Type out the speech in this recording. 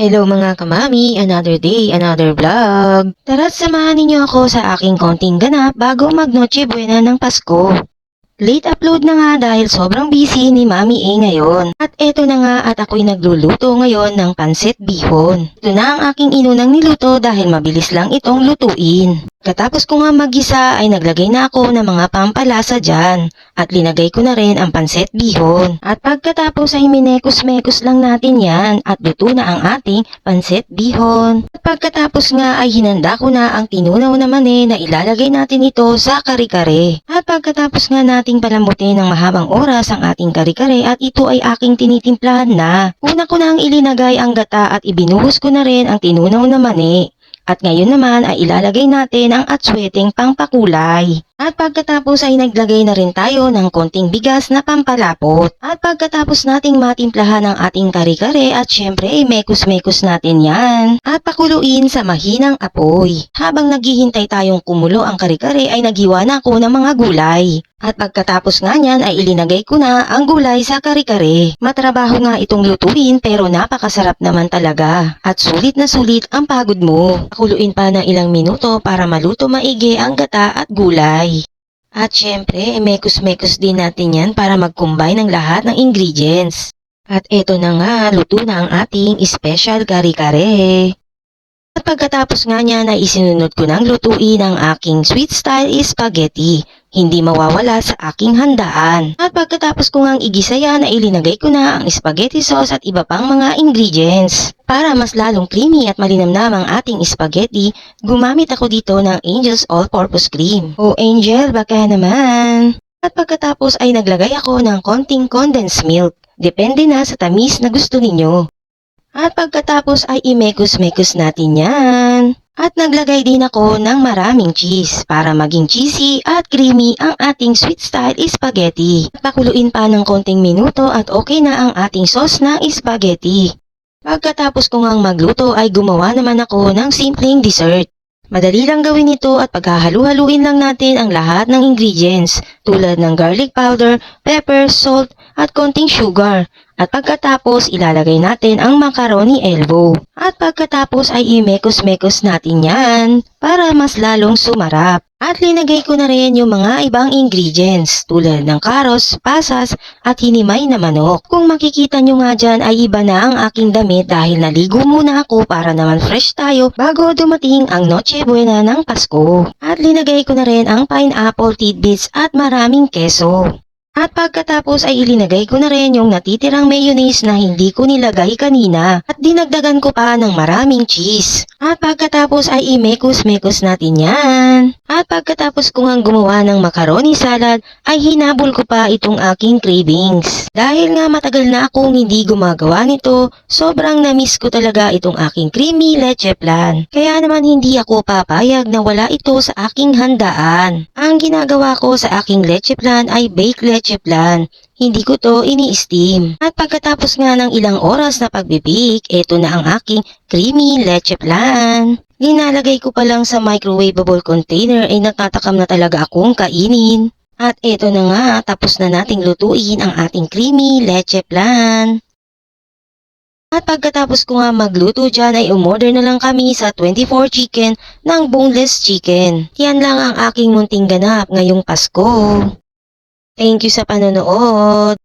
Hello mga kamami, another day, another vlog. Tara't samahan ninyo ako sa aking konting ganap bago mag-Noche Buena ng Pasko. Late upload na nga dahil sobrang busy ni Mami A ngayon. At eto na nga at ako'y nagluluto ngayon ng pansit bihon. Ito na ang aking inunang niluto dahil mabilis lang itong lutuin. Katapos ko nga magisa ay naglagay na ako ng mga pampalasa dyan at linagay ko na rin ang pansit bihon. At pagkatapos ay minekos-mekos lang natin yan at luto na ang ating pansit bihon. At pagkatapos nga ay hinanda ko na ang tinunaw na mani na ilalagay natin ito sa kare-kare. At pagkatapos nga nating palambutin ng mahabang oras ang ating kare-kare at ito ay aking tinitimplahan na. Una ko na ang ilinagay ang gata at ibinuhos ko na rin ang tinunaw na mani. At ngayon naman ay ilalagay natin ang atsweteng pangpakulay. At pagkatapos ay naglagay na rin tayo ng konting bigas na pampalapot. At pagkatapos nating matimplahan ang ating kare-kare at syempre ay mekos-mekos natin yan. At pakuluin sa mahinang apoy. Habang naghihintay tayong kumulo ang kare-kare ay naghiwa na ako ng mga gulay. At pagkatapos nga niyan ay ilinagay ko na ang gulay sa kare-kare. Matrabaho nga itong lutuin pero napakasarap naman talaga. At sulit na sulit ang pagod mo. Pakuluin pa ng ilang minuto para maluto maigi ang gata at gulay. At syempre, mekos-mekos din natin yan para mag-combine ng lahat ng ingredients. At eto na nga, luto na ang ating special kare-kare. At pagkatapos nga niya na isinunod ko ng lutuin ang aking sweet style spaghetti. Hindi mawawala sa aking handaan. At pagkatapos ko ngang igisa yan ay ilinagay ko na ang spaghetti sauce at iba pang mga ingredients. Para mas lalong creamy at malinamnam ang ating spaghetti, gumamit ako dito ng Angel's All-Purpose Cream. O Angel, baka naman. At pagkatapos ay naglagay ako ng konting condensed milk. Depende na sa tamis na gusto ninyo. At pagkatapos ay imekos-mekos natin yan. At naglagay din ako ng maraming cheese para maging cheesy at creamy ang ating sweet style spaghetti. Pakuluin pa ng konting minuto at okay na ang ating sauce ng spaghetti. Pagkatapos ko ngang magluto ay gumawa naman ako ng simpleng dessert. Madali lang gawin ito at paghahalu-haluin lang natin ang lahat ng ingredients tulad ng garlic powder, pepper, salt at konting sugar. At pagkatapos ilalagay natin ang macaroni elbow. At pagkatapos ay imekos-mekos natin yan para mas lalong sumarap. At linagay ko na rin yung mga ibang ingredients tulad ng karos, pasas at hinimay na manok. Kung makikita nyo nga dyan ay iba na ang aking damit dahil naligo muna ako para naman fresh tayo bago dumating ang Noche Buena ng Pasko. At linagay ko na rin ang pineapple tidbits at maraming keso. At pagkatapos ay ilinagay ko na rin yung natitirang mayonnaise na hindi ko nilagay kanina at dinagdagan ko pa ng maraming cheese. At pagkatapos ay imekos-mekos natin yan. At pagkatapos ko nga gumawa ng macaroni salad ay hinabol ko pa itong aking cravings. Dahil nga matagal na akong hindi gumagawa nito, sobrang namiss ko talaga itong aking creamy leche plan. Kaya naman hindi ako papayag na wala ito sa aking handaan. Ang ginagawa ko sa aking leche plan ay baked leche plan. Hindi ko to ini-steam. At pagkatapos nga ng ilang oras na pagbibig, eto na ang aking creamy leche plan. Linalagay ko pa lang sa microwavable container ay natatakam na talaga akong kainin. At eto na nga, tapos na nating lutuin ang ating creamy leche plan. At pagkatapos ko nga magluto dyan ay umorder na lang kami sa 24 chicken ng boneless chicken. Yan lang ang aking munting ganap ngayong Pasko. Thank you sa panonood.